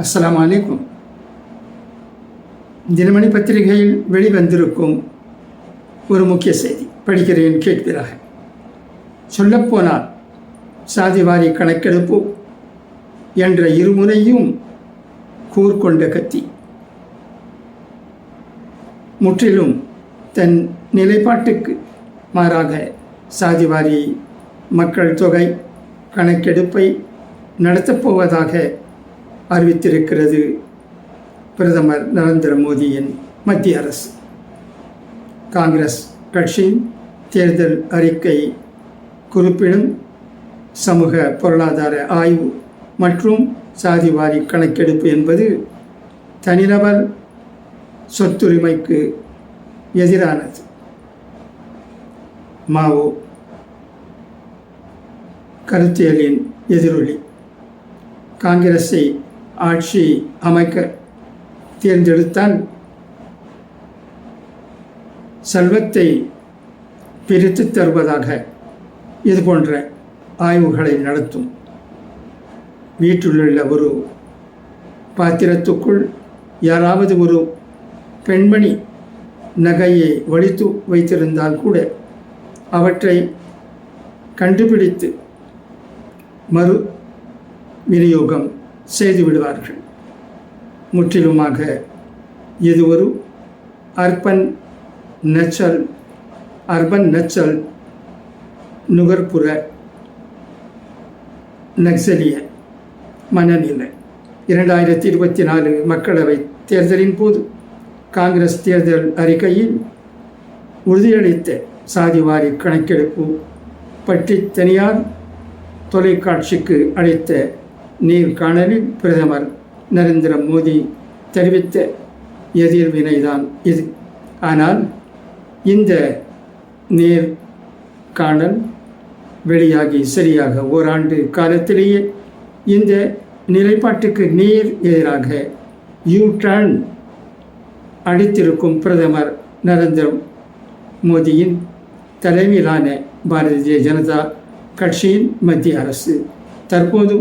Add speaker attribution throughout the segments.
Speaker 1: அஸ்லாம் அலைக்கும். தினமணி பத்திரிகையில் வெளிவந்திருக்கும் ஒரு முக்கிய செய்தி படிக்கிறேன் கேட்கிறாக சொல்லப்போனால் சாதிவாரி கணக்கெடுப்பு என்ற இருமுறையும் கூர்கொண்ட கத்தி. முற்றிலும் தன் நிலைப்பாட்டுக்கு மாறாக சாதிவாரி மக்கள் தொகை கணக்கெடுப்பை நடத்தப்போவதாக அறிவித்திருக்கிறது பிரதமர் நரேந்திர மோடியின் மத்திய அரசு. காங்கிரஸ் கட்சியின் தேர்தல் அறிக்கை குறிப்பிடும் சமூக பொருளாதார ஆய்வு மற்றும் சாதிவாரி கணக்கெடுப்பு என்பது தனிநபர் சொத்துரிமைக்கு எதிரானது. மாவோ கருத்தியலின் எதிரொலி. காங்கிரஸை ஆட்சி அமைக்க தேர்ந்தெடுத்தான். செல்வத்தை பிரித்து தருவதாக இது போன்ற ஆய்வுகளை நடத்தும். வீட்டிலுள்ள ஒரு பாத்திரத்துக்குள் யாராவது ஒரு பெண்மணி நகையை ஒழித்து வைத்திருந்தால் கூட அவற்றை கண்டுபிடித்து மறு விநியோகம் செய்து விடுவார்கள். முற்றிலுமாக இது ஒரு அர்பன் நச்சல் அர்பன் நச்சல் நுகர்ப்புற நக்சலிய மனநிலை. இரண்டாயிரத்தி இருபத்தி நாலு மக்களவை தேர்தலின் போது காங்கிரஸ் தேர்தல் அறிக்கையில் உறுதியளித்த சாதிவாரி கணக்கெடுப்பு பற்றி தனியார் தொலைக்காட்சிக்கு அளித்த நேர்காணலில் பிரதமர் நரேந்திர மோடி தெரிவித்த எதிர்வினைதான் இது. ஆனால் இந்த நேர்காணல் வெளியாகி சரியாக ஓராண்டு காலத்திலேயே இந்த நிலைப்பாட்டுக்கு நேர் எதிராக யூ டர்ன் அடித்திருக்கும் பிரதமர் நரேந்திர மோடியின் தலைமையிலான பாரதிய ஜனதா கட்சியின் மத்திய அரசு தற்போது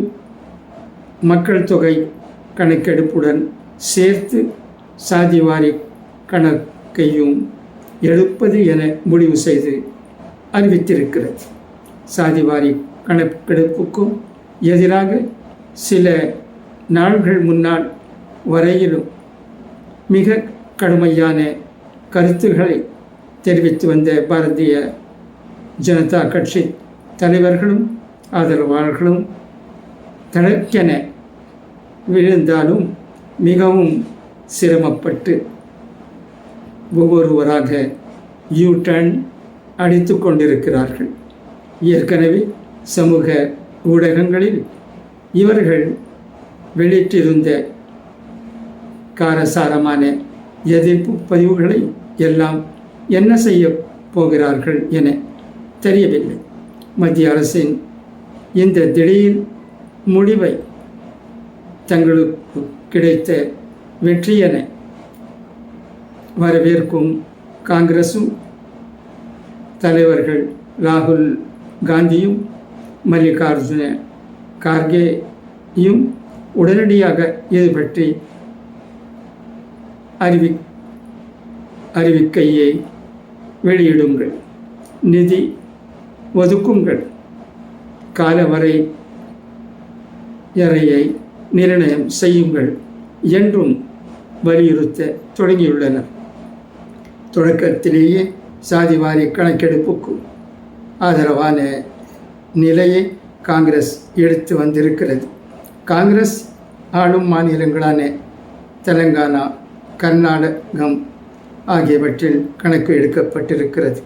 Speaker 1: மக்கள் தொகை கணக்கெடுப்புடன் சேர்த்து சாதிவாரி கணக்கையும் எடுப்பது என முடிவு செய்து அறிவித்திருக்கிறது. சாதிவாரி கணக்கெடுப்புக்கும் எதிராக சில நாள்கள் முன்னால் வரையிலும் மிக கடுமையான கருத்துக்களை தெரிவித்து வந்த பாரதிய ஜனதா கட்சி தலைவர்களும் ஆதரவாளர்களும் தனக்கென விழுந்தாலும் மிகவும் சிரமப்பட்டு ஒவ்வொருவராக யூ டர்ன் அடித்து கொண்டிருக்கிறார்கள். ஏற்கனவே சமூக ஊடகங்களில் இவர்கள் வெளியிட்டிருந்த காரசாரமான எதிர்ப்பு பதிவுகளை எல்லாம் என்ன செய்ய போகிறார்கள் என தெரியவில்லை. மத்திய அரசின் இந்த திடீர் முடிவை தங்களுக்கு கிடைத்த வெற்றியனை வரவேற்கும் காங்கிரசும் தலைவர்கள் ராகுல் காந்தியும் மல்லிகார்ஜுன கார்கேயும் உடனடியாக இது பற்றி அறிவி அறிவிக்கையை வெளியிடுங்கள். நிதி ஒதுக்குங்கள். காலவரை எறையை நிர்ணயம் செய்யுங்கள் என்றும் வலியுறுத்த தொடங்கியுள்ளனர். தொடக்கத்திலேயே சாதிவாரி கணக்கெடுப்புக்கு ஆதரவான நிலையை காங்கிரஸ் எடுத்து வந்திருக்கிறது. காங்கிரஸ் ஆளும் மாநிலங்களான தெலங்கானா கர்நாடகம் ஆகியவற்றில் கணக்கு எடுக்கப்பட்டிருக்கிறது.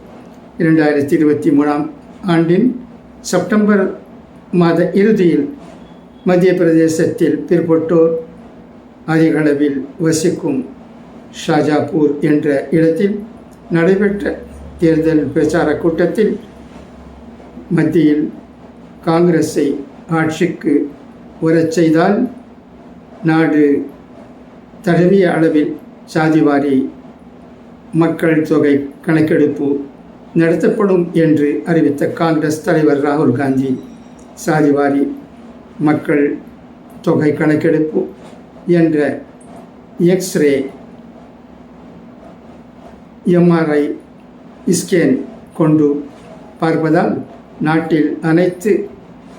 Speaker 1: இரண்டாயிரத்தி இருபத்தி மூணாம் ஆண்டின் செப்டம்பர் மாத இறுதியில் மத்திய பிரதேசத்தில் பிற்பட்டோர் அதிகளவில் வசிக்கும் ஷாஜாப்பூர் என்ற இடத்தில் நடைபெற்ற தேர்தல் பிரச்சார கூட்டத்தில் மத்தியில் காங்கிரஸை ஆட்சிக்கு வரச் செய்தால் நாடு தழுவிய அளவில் சாதிவாரி மக்கள் தொகை கணக்கெடுப்பு நடத்தப்படும் என்று அறிவித்த காங்கிரஸ் தலைவர் ராகுல் காந்தி சாதிவாரி மக்கள் தொகை கணக்கெடுப்பு என்ற எக்ஸ்ரே எம்ஆர்ஐ ஸ்கேன் கொண்டு பார்ப்பதால் நாட்டில் அனைத்து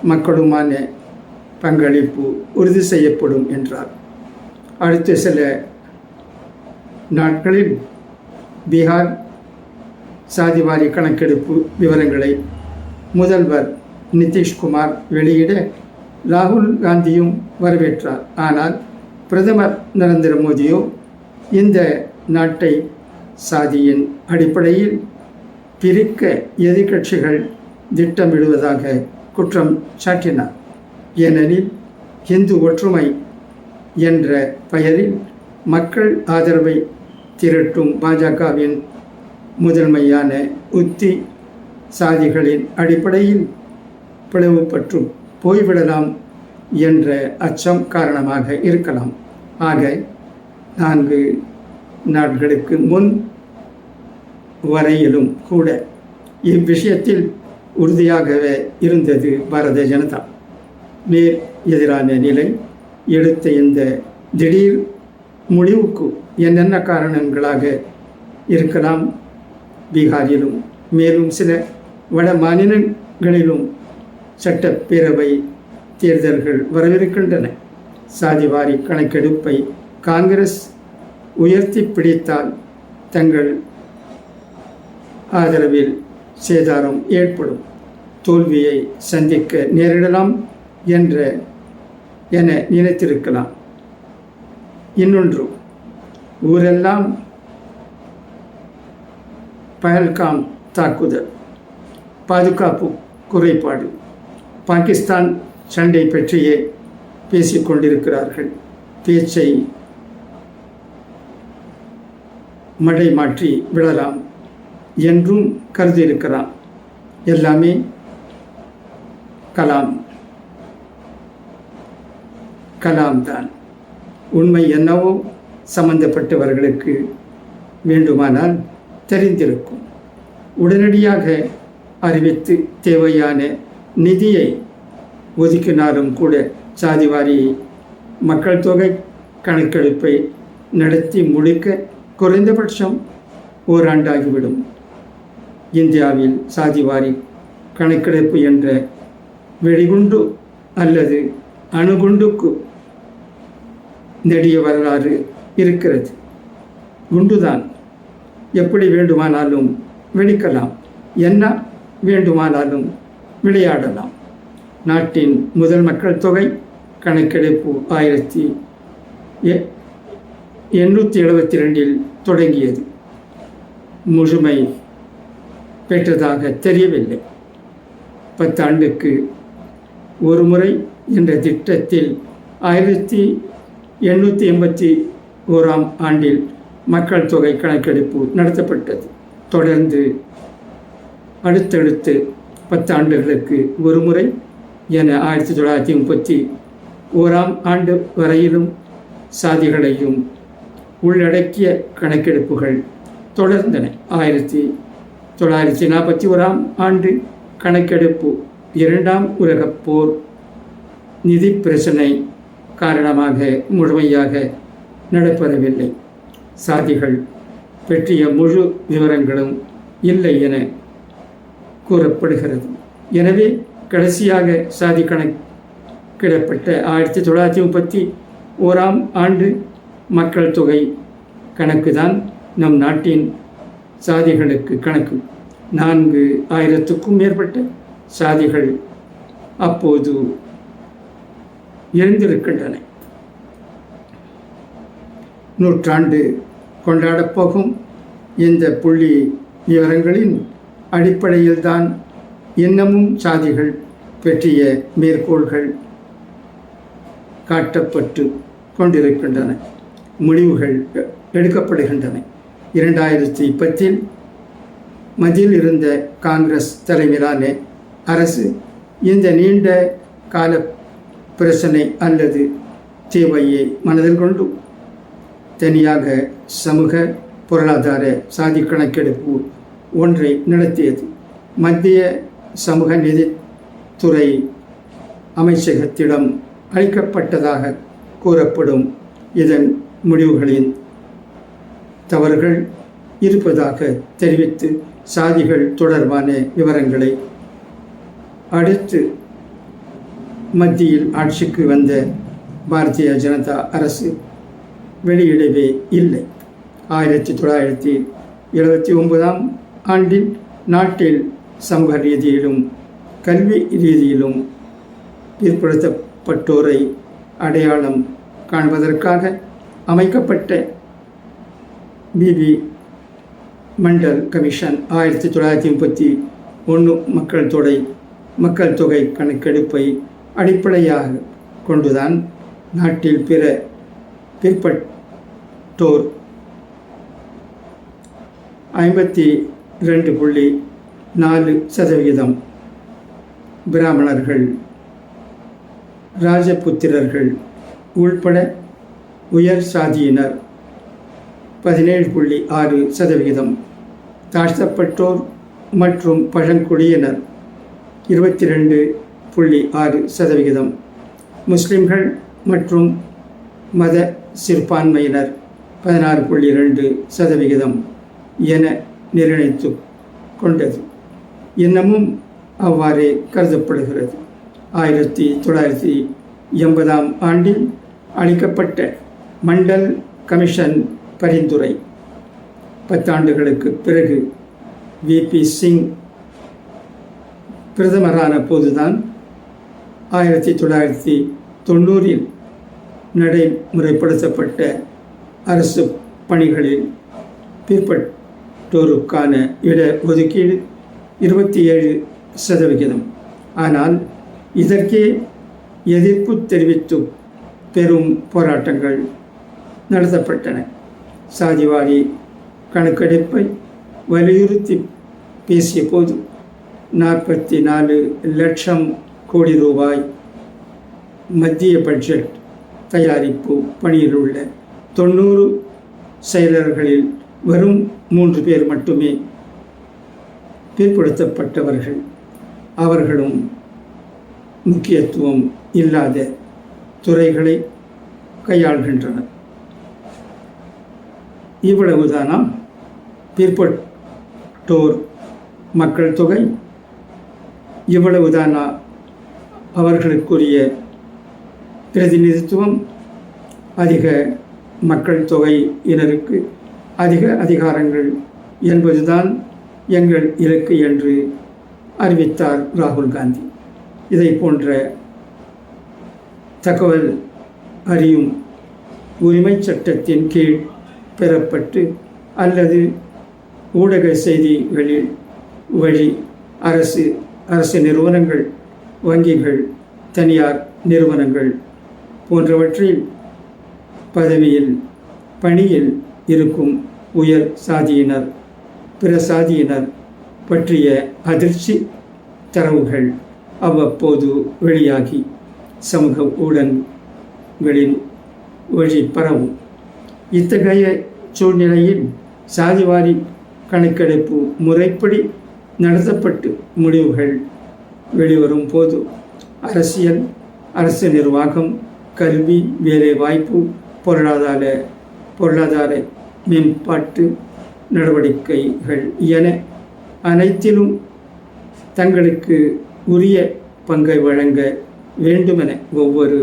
Speaker 1: மக்களுமான பங்களிப்பு உறுதி செய்யப்படும் என்றார். அடுத்த சில நாட்களில் பீகார் சாதிவாரி கணக்கெடுப்பு விவரங்களை முதல்வர் நிதிஷ்குமார் வெளியிட ராகுல் காந்தியும் வரவேற்றார். ஆனால் பிரதமர் நரேந்திர மோடியோ இந்த நாட்டை சாதியின் அடிப்படையில் பிரிக்க எதிர்க்கட்சிகள் திட்டமிடுவதாக குற்றம் சாட்டினார். ஏனெனில் இந்து ஒற்றுமை என்ற பெயரில் மக்கள் ஆதரவை திரட்டும் பாஜகவின் முதன்மையான உத்தி சாதிகளின் அடிப்படையில் பிளவுபற்றும் போய்விடலாம் என்ற அச்சம் காரணமாக இருக்கலாம். ஆக நான்கு நாட்களுக்கு முன் வரையிலும் கூட இவ்விஷயத்தில் உறுதியாகவே இருந்தது பாரத ஜனதா. நேர் எதிரான நிலை எடுத்த இந்த திடீர் முடிவுக்கு என்னென்ன காரணங்களாக இருக்கலாம்? பீகாரிலும் மேலும் சில வட மாநிலங்களிலும் சட்டப்பேரவை தேர்தல்கள் வரவிருக்கின்றன. சாதிவாரி கணக்கெடுப்பை காங்கிரஸ் உயர்த்தி பிடித்தால் தங்கள் ஆதரவில் சேதாரம் ஏற்படும். தோல்வியை சந்திக்க நேரிடலாம் என்ற என நினைத்திருக்கலாம். இன்னொன்று ஊரெல்லாம் பயல்காம் தாக்குதல் பாதுகாப்பு குறைபாடு. பாகிஸ்தான் சண்டை பற்றியே பேசிக்கொண்டிருக்கிறார்கள் பேச்சை மடை மாற்றி விடலாம் என்றும் கருதியிருக்கிறான். எல்லாமே கலாம். கலாம் தான். உண்மை என்னவோ சம்பந்தப்பட்டவர்களுக்கு வேண்டுமானால் தெரிந்திருக்கும். உடனடியாக அறிவித்து தேவையான நிதியை ஒதுக்கினாலும் கூட சாதிவாரி மக்கள் தொகை கணக்கெடுப்பை நடத்தி முடிக்க குறைந்தபட்சம் ஓராண்டாகிவிடும். இந்தியாவில் சாதிவாரி கணக்கெடுப்பு என்ற வெடிகுண்டு அல்லது அணுகுண்டுக்கு நெடிய வரலாறு இருக்கிறது. குண்டுதான். எப்படி வேண்டுமானாலும் வெடிக்கலாம். என்ன வேண்டுமானாலும் விளையாடலாம். நாட்டின் முதல் மக்கள் தொகை கணக்கெடுப்பு ஆயிரத்தி எ- எண்ணூற்றி எழுபத்தி ரெண்டில் தொடங்கியது. முழுமை பெற்றதாக தெரியவில்லை. பத்தாண்டுக்கு ஒரு முறை என்ற திட்டத்தில் ஆயிரத்தி எண்ணூற்றி எண்பத்தி ஓராம் ஆண்டில் மக்கள் தொகை கணக்கெடுப்பு நடத்தப்பட்டது. தொடர்ந்து அடுத்தடுத்து பத்தாண்டுகளுக்கு ஒரு முறை என ஆயிரத்தி தொள்ளாயிரத்தி முப்பத்தி ஓராம் ஆண்டு வரையிலும் சாதிகளையும் உள்ளடக்கிய கணக்கெடுப்புகள் தொடர்ந்தன. ஆயிரத்தி தொள்ளாயிரத்தி நாற்பத்தி ஓராம் ஆண்டு கணக்கெடுப்பு இரண்டாம் உலகப் போர் நிதி பிரச்சனை காரணமாக முழுமையாக நடைபெறவில்லை. சாதிகள் பற்றிய முழு விவரங்களும் இல்லை என கூறப்படுகிறது. எனவே கடைசியாக சாதி கணக்கிடப்பட்ட ஆயிரத்தி தொள்ளாயிரத்தி முப்பத்தி ஓராம் ஆண்டு மக்கள் தொகை கணக்கு தான் நம் நாட்டின் சாதிகளுக்கு கணக்கு. நான்கு ஆயிரத்துக்கும் மேற்பட்ட சாதிகள் அப்போது இருந்திருக்கின்றன. நூற்றாண்டு கொண்டாடப் போகும் இந்த புள்ளி விவரங்களின் அடிப்படையில்தான் இன்னமும் சாதிகள் பற்றிய மேற்கோள்கள் காட்டப்பட்டு கொண்டிருக்கின்றன. முடிவுகள் எ- எடுக்கப்படுகின்றன. இரண்டாயிரத்தி பத்தில் மத்தியில் இருந்த காங்கிரஸ் தலைமையிலான அரசு இந்த நீண்ட கால பிரச்சனை அல்லது தேவையை மனதில் கொண்டு தனியாக சமூக பொருளாதார சாதி கணக்கெடுப்பு ஒன்றை நடத்தியது. மத்திய சமூக நிதித்துறை அமைச்சகத்திடம் அளிக்கப்பட்டதாக கூறப்படும் இதன் முடிவுகளின் தவறுகள் இருப்பதாக தெரிவித்து சாதிகள் தொடர்பான விவரங்களை அடுத்து மத்தியில் ஆட்சிக்கு வந்த பாரதிய ஜனதா அரசு வெளியிடவே இல்லை. ஆயிரத்தி தொள்ளாயிரத்தி எழுபத்தி ஒன்பதாம் ஆண்டில் நாட்டில் சமூக ரீதியிலும் கல்வி ரீதியிலும் பிற்படுத்தப்பட்டோரை அடையாளம் காண்பதற்காக அமைக்கப்பட்ட பிபி மண்டல் கமிஷன் ஆயிரத்தி தொள்ளாயிரத்தி முப்பத்தி ஒன்று மக்கள் தொகை மக்கள் தொகை கணக்கெடுப்பை அடிப்படையாக கொண்டுதான் நாட்டில் பிற பிற்பட்டோர் ஐம்பத்தி ரெண்டு புள்ளி நாலு சதவிகிதம். பிராமணர்கள் ராஜபுத்திரர்கள் உள்பட உயர் சாதியினர் பதினேழு புள்ளி ஆறு சதவிகிதம். தாழ்த்தப்பட்டோர் மற்றும் பழங்குடியினர் இருபத்தி ரெண்டு புள்ளி ஆறு சதவிகிதம். முஸ்லிம்கள் மற்றும் மத சிறுபான்மையினர் பதினாறு புள்ளி ரெண்டு சதவிகிதம் என நிர்ணயித்து கொண்டது. இன்னமும் அவ்வாறே கருதப்படுகிறது. ஆயிரத்தி தொள்ளாயிரத்தி எண்பதாம் ஆண்டில் அளிக்கப்பட்ட மண்டல் கமிஷன் பரிந்துரை. பத்தாண்டுகளுக்கு பிறகு விபி சிங் பிரதமரான போதுதான் ஆயிரத்தி தொள்ளாயிரத்தி தொண்ணூறில் நடைமுறைப்படுத்தப்பட்ட அரசு பணிகளில் மற்றோருக்கான இட ஒதுக்கீடு இருபத்தி ஏழு சதவிகிதம். ஆனால் இதற்கே எதிர்ப்பு தெரிவித்து பெரும் போராட்டங்கள் நடத்தப்பட்டன. சாதிவாரி கணக்கெடுப்பை வலியுறுத்தி பேசிய போது நாற்பத்தி நாலு லட்சம் கோடி ரூபாய் மத்திய பட்ஜெட் தயாரிப்பு பணியில் உள்ள தொண்ணூறு செயலர்களில் வெறும் மூன்று பேர் மட்டுமே பிற்படுத்தப்பட்டவர்கள். அவர்களும் முக்கியத்துவம் இல்லாத துறைகளை கையாள்கின்றனர். இவ்வளவுதானா பிற்பட்டோர் மக்கள் தொகை. இவ்வளவுதானா அவர்களுக்குரிய பிரதிநிதித்துவம். அதிக மக்கள் தொகையினருக்கு அதிக அதிகாரங்கள் என்பதுதான் எங்கள் இலக்கு என்று அறிவித்தார் ராகுல் காந்தி. இதை போன்ற தகவல் அறியும் உரிமை சட்டத்தின் கீழ் பெறப்பட்டு அல்லது ஊடக செய்திகளில் வழி அரசு அரசு நிறுவனங்கள் வங்கிகள் தனியார் நிறுவனங்கள் போன்றவற்றில் பதவியில் பணியில் இருக்கும் உயர் சாதியினர் பிற சாதியினர் பற்றிய அதிர்ச்சி தரவுகள் அவ்வப்போது வெளியாகி சமூக ஊடகங்களின் வழி பரவும். இத்தகைய சூழ்நிலையில் சாதிவாரி கணக்கெடுப்பு முறைப்படி நடத்தப்பட்டு முடிவுகள் வெளிவரும் போது அரசியல் அரசு நிர்வாகம் கல்வி வேலைவாய்ப்பு பொருளாதார பொருளாதார மேம்பாட்டு நடவடிக்கைகள் என அனைத்திலும் தங்களுக்கு உரிய பங்கை வழங்க வேண்டுமென ஒவ்வொரு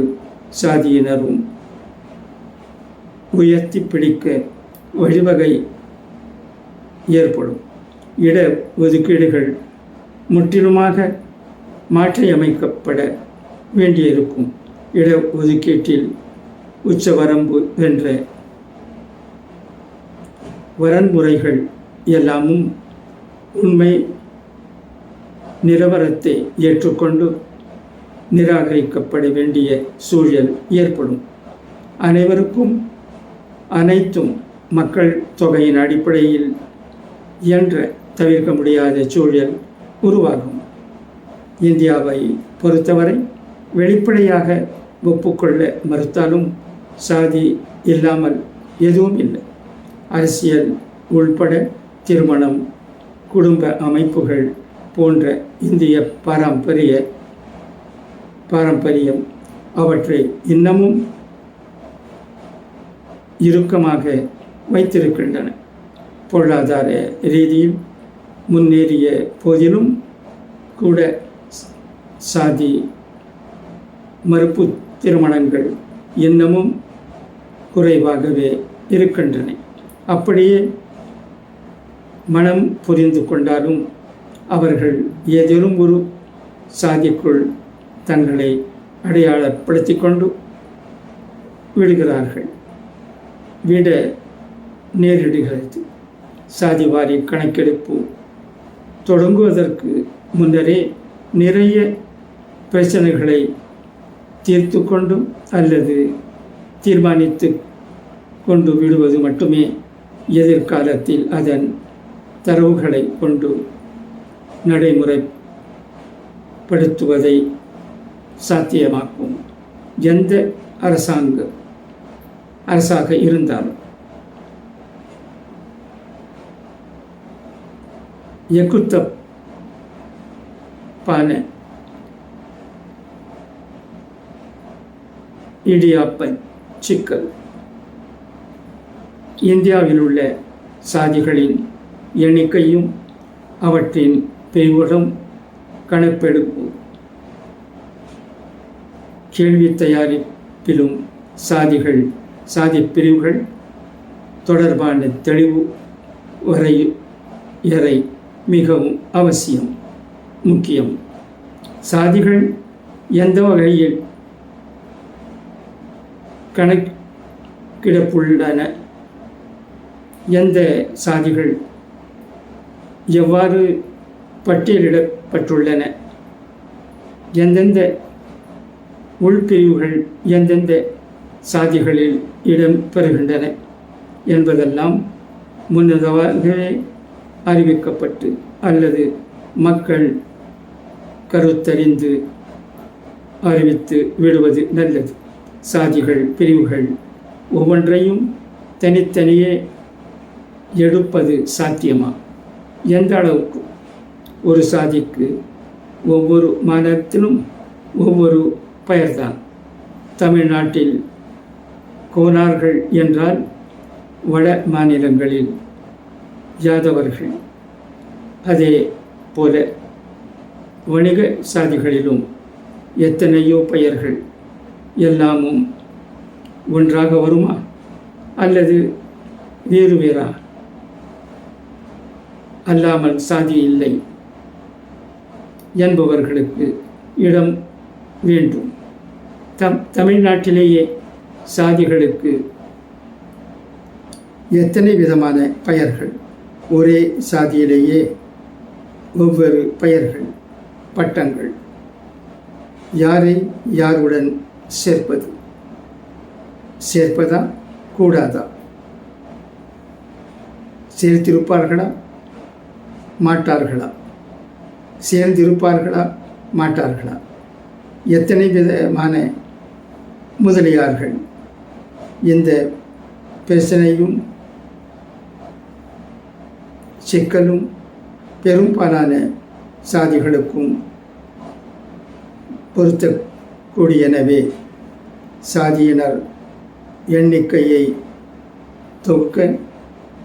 Speaker 1: சாதியினரும் உயர்த்தி பிடிக்க வழிவகை ஏற்படும். இட ஒதுக்கீடுகள் முற்றிலுமாக மாற்றியமைக்கப்பட வேண்டியிருக்கும். இட ஒதுக்கீட்டில் உச்சவரம்பு என்ற வரன்முறைகள் எல்லாமும் உண்மை நிலவரத்தை ஏற்றுக்கொண்டு நிராகரிக்கப்பட வேண்டிய சூழல் ஏற்படும். அனைவருக்கும் அனைத்தும் மக்கள் தொகையின் அடிப்படையில் என்ற தவிர்க்க முடியாத சூழல் உருவாகும். இந்தியாவை பொறுத்தவரை வெளிப்படையாக ஒப்புக்கொள்ள மறுத்தாலும் சாதி இல்லாமல் எதுவும் இல்லை. அரசியல் உள்பட திருமணம் குடும்ப அமைப்புகள் போன்ற இந்திய பாரம்பரிய பாரம்பரியம் அவற்றை இன்னமும் இறுக்கமாக வைத்திருக்கின்றன. பொருளாதார ரீதியில் முன்னேறிய போதிலும் கூட சாதி மறுப்பு திருமணங்கள் இன்னமும் குறைவாகவே இருக்கின்றன. அப்படியே மனம் புரிந்து கொண்டாலும் அவர்கள் ஏதேனும் ஒரு சாதிக்குள் தங்களை அடையாளப்படுத்தி கொண்டு விடுகிறார்கள். விட நேரிடுகிறது. சாதிவாரி கணக்கெடுப்பு தொடங்குவதற்கு முன்னரே நிறைய பிரச்சனைகளை தீர்த்து கொண்டும் அல்லது தீர்மானித்து கொண்டு விடுவது மட்டுமே எதிர்காலத்தில் அதன் தரவுகளை கொண்டு நடைமுறைப்படுத்துவதை சாத்தியமாக்கும். எந்த அரசாங்க அரசாக இருந்தாலும் எக்குத்த இடியாப்பன் சிக்கல் இந்தியாவில் உள்ள சாதிகளின் எண்ணிக்கையும் அவற்றின் பிரிவுகளும் கணக்கெடுப்பு கேள்வி தயாரிப்பிலும் சாதிகள் சாதி பிரிவுகள் தொடர்பான தெளிவு வரை எறை மிகவும் அவசியம் முக்கியம். சாதிகள் எந்த வகையில் கணக்கிடப்புள்ளன எந்த சாதிகள் எவ்வாறு பட்டியலிடப்பட்டுள்ளன? எந்தெந்த உள்பிரிவுகள் எந்தெந்த சாதிகளில் இடம் பெறுகின்றன என்பதெல்லாம் முன்னதாகவே அறிவிக்கப்பட்டு அல்லது மக்கள் கருத்தறிந்து அறிவித்து விடுவது நல்லது. சாதிகள் பிரிவுகள் ஒவ்வொன்றையும் தனித்தனியே எடுப்பது சாத்தியமா? எந்த அளவுக்கு? ஒரு சாதிக்கு ஒவ்வொரு மாநிலத்திலும் ஒவ்வொரு பெயர்தான். தமிழ்நாட்டில் கோனார்கள் என்றால் வட மாநிலங்களில் யாதவர்கள். அதே போல வணிக சாதிகளிலும் எத்தனையோ பெயர்கள் எல்லாமும் ஒன்றாக வருமா? அல்லது வேறு வேறா? அல்லாமல் சாதி இல்லை என்பவர்களுக்கு இடம் வேண்டும். தம் தமிழ்நாட்டிலேயே சாதிகளுக்கு எத்தனை விதமான பெயர்கள்? ஒரே சாதியிலேயே ஒவ்வொரு பெயர்கள் பட்டங்கள். யாரை யாருடன் சேர்ப்பது? சேர்ப்பதா கூடாதா? சேர்த்திருப்பார்களா? மாட்டார்களா? சேர்ந்திருப்பார்களா? மாட்டார்களா? எத்தனை விதமான முதலியார்கள் இந்த பிரச்சனையும் சிக்கலும் பெரும்பாலான சாதிகளுக்கும் பொருத்தக்கூடியனவே சாதியினர் எண்ணிக்கையை தொகுக்க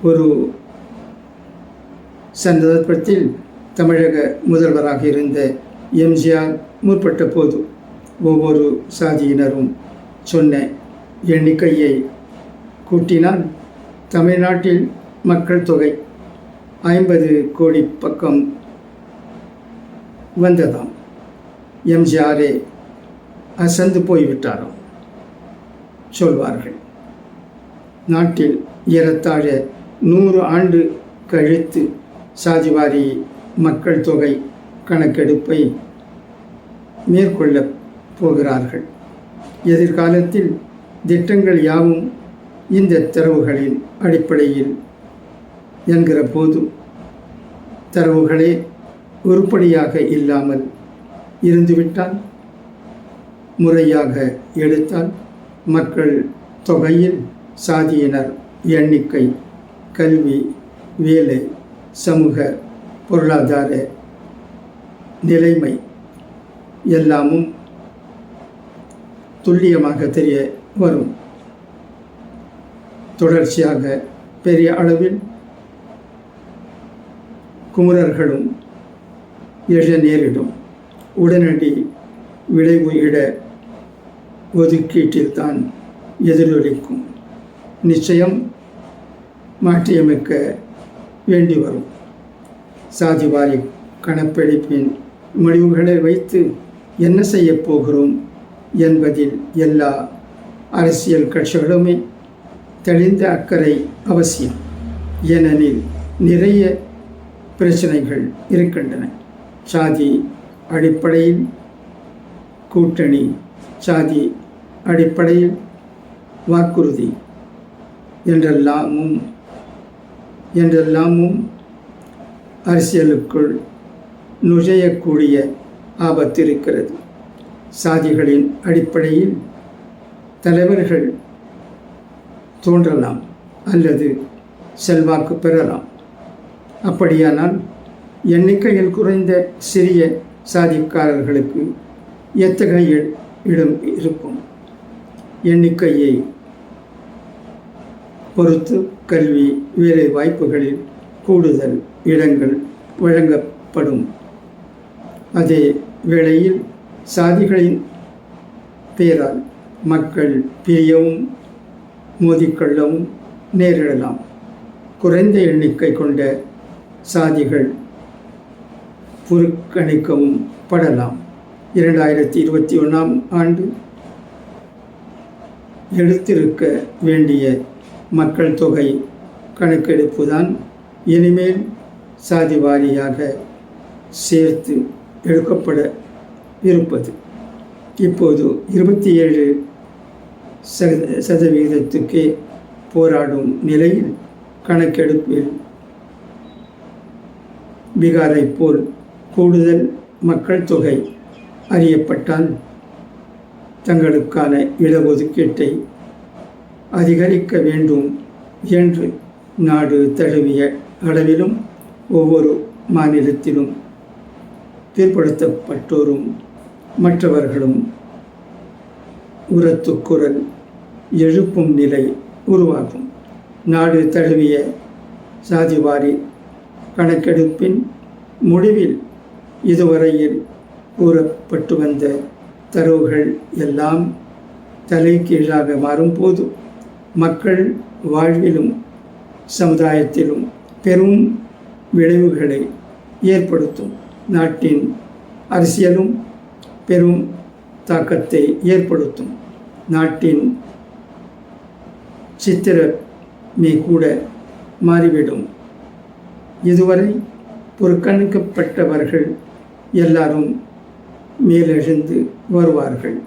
Speaker 1: ஒரு சந்தர்ப்பத்தில் தமிழக முதல்வராக இருந்த எம்ஜிஆர் முற்பட்ட போது ஒவ்வொரு சாதியினரும் சொன்ன எண்ணிக்கையை கூட்டினால் தமிழ்நாட்டில் மக்கள் தொகை ஐம்பது கோடி பக்கம் வந்ததாம். எம்ஜிஆரே அசந்து போய்விட்டாராம் சொல்வார்கள். நாட்டில் ஏறத்தாழ நூறு ஆண்டு கழித்து சாதிவாரி மக்கள் தொகை கணக்கெடுப்பை மேற்கொள்ளப் போகிறார்கள். எதிர்காலத்தில் திட்டங்கள் யாவும் இந்த தரவுகளின் அடிப்படையில் என்கிற போது தரவுகளே உருப்படியாக இல்லாமல் இருந்துவிட்டால் முறையாக எடுத்தால் மக்கள் தொகையில் சாதியினர் எண்ணிக்கை கல்வி வேலை சமூக பொருளாதார நிலைமை எல்லாமும் துல்லியமாக தெரிய வரும். தொடர்ச்சியாக பெரிய அளவில் குமரர்களும் எழ நேரிடும் உடனடி விளைவு இட ஒதுக்கீட்டில்தான் எதிரொலிக்கும். நிச்சயம் மாற்றியமைக்க வேண்டி வரும் சாதிவாரி கணப்பெடுப்பின் முடிவுகளை வைத்து என்ன செய்யப் போகிறோம் என்பதில் எல்லா அரசியல் கட்சிகளுமே தெளிந்த அக்கறை அவசியம். ஏனெனில் நிறைய பிரச்சனைகள் இருக்கின்றன. சாதி அடிப்படையில் கூட்டணி சாதி அடிப்படையில் வாக்குறுதி என்றெல்லாமும் என்றெல்லாமும் அரசியலுக்குள் நுழையக்கூடிய ஆபத்து இருக்கிறது சாதிகளின் அடிப்படையில் தலைவர்கள் தோன்றலாம் அல்லது செல்வாக்கு பெறலாம். அப்படியானால் எண்ணிக்கையில் குறைந்த சிறிய சாதிக்காரர்களுக்கு எத்தகைய இடம் இருக்கும்? எண்ணிக்கையை பொறுத்து கல்வி வேலை வாய்ப்புகளில் கூடுதல் இடங்கள் வழங்கப்படும். அதே வேளையில் சாதிகளின் பெயரால் மக்கள் பிரியவும் மோதிக்கொள்ளவும் நேரிடலாம். குறைந்த எண்ணிக்கை கொண்ட சாதிகள் புறக்கணிக்கவும் படலாம். இரண்டாயிரத்தி இருபத்தி ஒன்றாம் ஆண்டு எடுத்திருக்க வேண்டிய மக்கள் தொகை கணக்கெடுப்பு தான் இனிமேல் சாதி வாரியாக சேர்த்து எடுக்கப்பட இருப்பது. இப்போது இருபத்தி ஏழு சத சதவீதத்துக்கே போராடும் நிலையில் கணக்கெடுப்பில் பீகாரை போல் கூடுதல் மக்கள் தொகை அறியப்பட்டால் தங்களுக்கான இடஒதுக்கீட்டை அதிகரிக்க வேண்டும் என்று நாடு தழுவிய அளவிலும் ஒவ்வொரு மாநிலத்திலும் பிற்படுத்தப்பட்டோரும் மற்றவர்களும் உரத்துக்குரல் எழுப்பும் நிலை உருவாகும். நாடு தழுவிய சாதிவாரி கணக்கெடுப்பின் முடிவில் இதுவரையில் கூறப்பட்டு வந்த தரவுகள் எல்லாம் தலைகீழாக மாறும்போது மக்கள் வாழ்விலும் சமுதாயத்திலும் பெரும் விளைவுகளை ஏற்படுத்தும். நாட்டின் அரசியலும் பெரும் தாக்கத்தை ஏற்படுத்தும். நாட்டின் சித்திரமே கூட மாறிவிடும். இதுவரை புறக்கணிக்கப்பட்டவர்கள் எல்லாரும் மேலெழுந்து வருவார்கள்.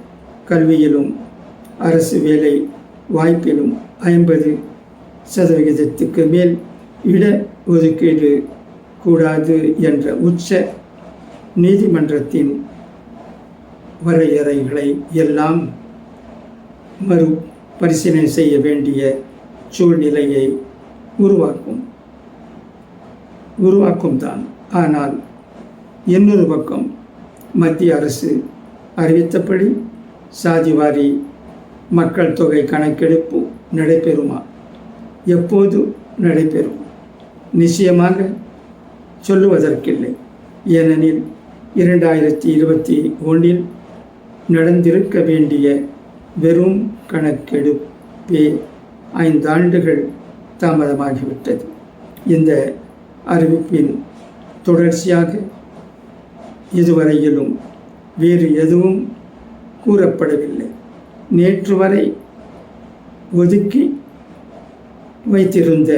Speaker 1: கல்வியிலும் அரசு வேலை வாய்ப்பிலும் ஐம்பது சதவிகிதத்துக்கு மேல் இட ஒதுக்கீடு கூடாது என்ற உச்ச நீதிமன்றத்தின் வரையறைகளை எல்லாம் மறு பரிசீலனை செய்ய வேண்டிய சூழ்நிலையை உருவாக்கும். உருவாக்கும் தான். ஆனால் இன்னொரு பக்கம் மத்திய அரசு அறிவித்தபடி சாதிவாரி மக்கள் தொகை கணக்கெடுப்பு நடைபெறுமா? எப்போது நடைபெறும்? நிச்சயமாக சொல்லுவதற்கில்லை. ஏனெனில் இரண்டாயிரத்தி இருபத்தி ஒன்றில் நடந்திருக்க வேண்டிய வெறும் கணக்கெடுப்பே ஐந்தாண்டுகள் தாமதமாகிவிட்டது. இந்த அறிவிப்பின் தொடர்ச்சியாக இதுவரையிலும் வேறு எதுவும் கூறப்படவில்லை. நேற்று வரை ஒதுக்கி வைத்திருந்த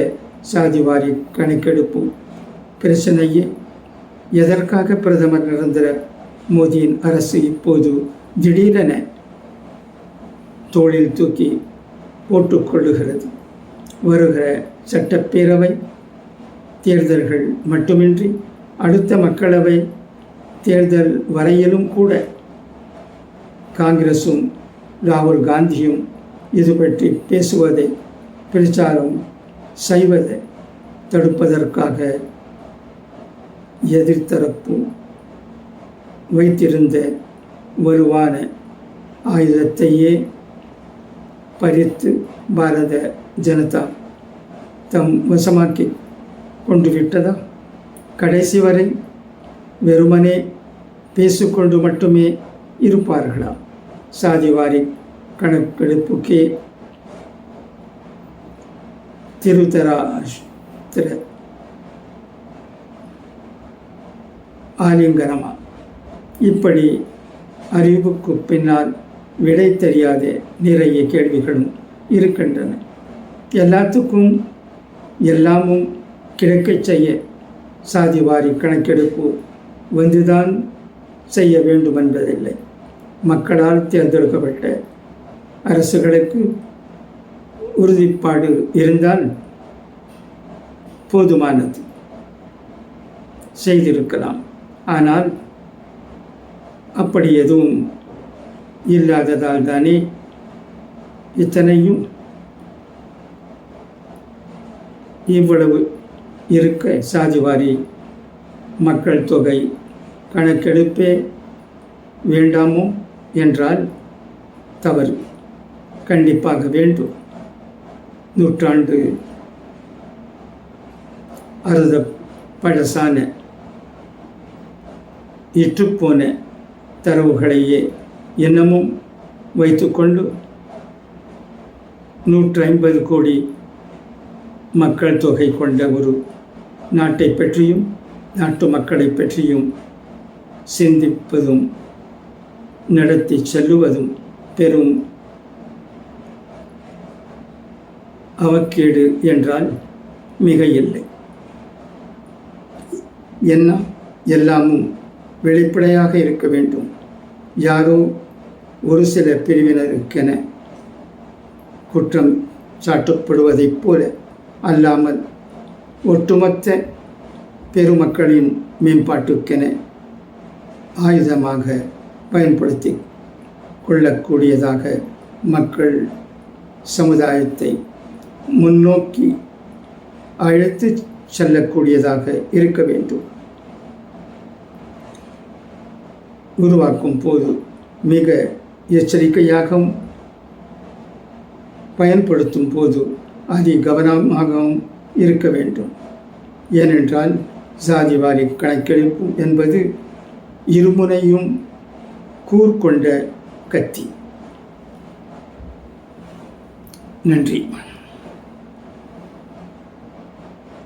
Speaker 1: சாதிவாரி கணக்கெடுப்பு பிரச்சனையே எதற்காக பிரதமர் நரேந்திர மோடியின் அரசு இப்போது திடீரென தோளில் தூக்கி போட்டுக்கொள்ளுகிறது? வருகிற சட்டப்பேரவை தேர்தல்கள் மட்டுமின்றி அடுத்த மக்களவை தேர்தல் வரையிலும் கூட காங்கிரஸும் ராகுல் காந்தியும் இது பற்றி பேசுவதை பிரச்சாரம் செய்வதை தடுப்பதற்காக எதிர்த்தரப்பு வைத்திருந்த வலுவான ஆயுதத்தையே பறித்து பாரத ஜனதா தம் வசமாக்கி கொண்டு விட்டதா கடைசி வரை வெறுமனே பேசிக்கொண்டு மட்டுமே இருப்பார்களா? சாதிவாரி கணக்கெடுப்புக்கே திருத்தரா ஆலிங்கனமா? இப்படி அறிவுக்கு பின்னால் விடை தெரியாத நிறைய கேள்விகளும் இருக்கின்றன. எல்லாத்துக்கும் எல்லாமும் கிடைக்கச் செய்ய சாதிவாரி கணக்கெடுப்பு வந்துதான் செய்ய வேண்டும் என்பதில்லை மக்களால் தேர்ந்தெடுக்கப்பட்ட அரசுகளுக்கு உறுதிப்பாடு இருந்தால் போதுமானது. செய்திருக்கலாம். ஆனால் அப்படி எதுவும் இல்லாததால் தானே இத்தனையும் இவ்வளவு இருக்க சாதிவாரி மக்கள் தொகை கணக்கெடுப்பே வேண்டாமோ? என்றால் தவறு. கண்டிப்பாக வேண்டும். நூற்றாண்டு அறுத பழசான இற்றுப்போன தரவுகளையே இன்னமும் வைத்துக்கொண்டு நூற்றி ஐம்பது கோடி மக்கள் தொகை கொண்ட ஒரு நாட்டை பற்றியும் நாட்டு மக்களை பற்றியும் சிந்திப்பதும் நடத்தி செல்லுவதும் பெரும் அவக்கேடு என்றால் மிக இல்லை என்ன எல்லாமும் வெளிப்படையாக இருக்க வேண்டும். யாரோ ஒரு சில பிரிவினருக்கென குற்றம் சாட்டப்படுவதைப் போல அல்லாமல் ஒட்டுமொத்த பெருமக்களின் மேம்பாட்டுக்கென ஆயுதமாக பயன்படுத்தி கொள்ளக்கூடியதாக மக்கள் சமுதாயத்தை முன்னோக்கி அழைத்து செல்லக்கூடியதாக இருக்க வேண்டும். உருவாக்கும் போது மிக எச்சரிக்கையாகவும் பயன்படுத்தும் போது அதி கவனமாகவும் இருக்க வேண்டும். ஏனென்றால் சாதிவாரி கணக்கெடுப்பு என்பது இருமுனையும் கூர்கொண்ட கத்தி. நன்றி.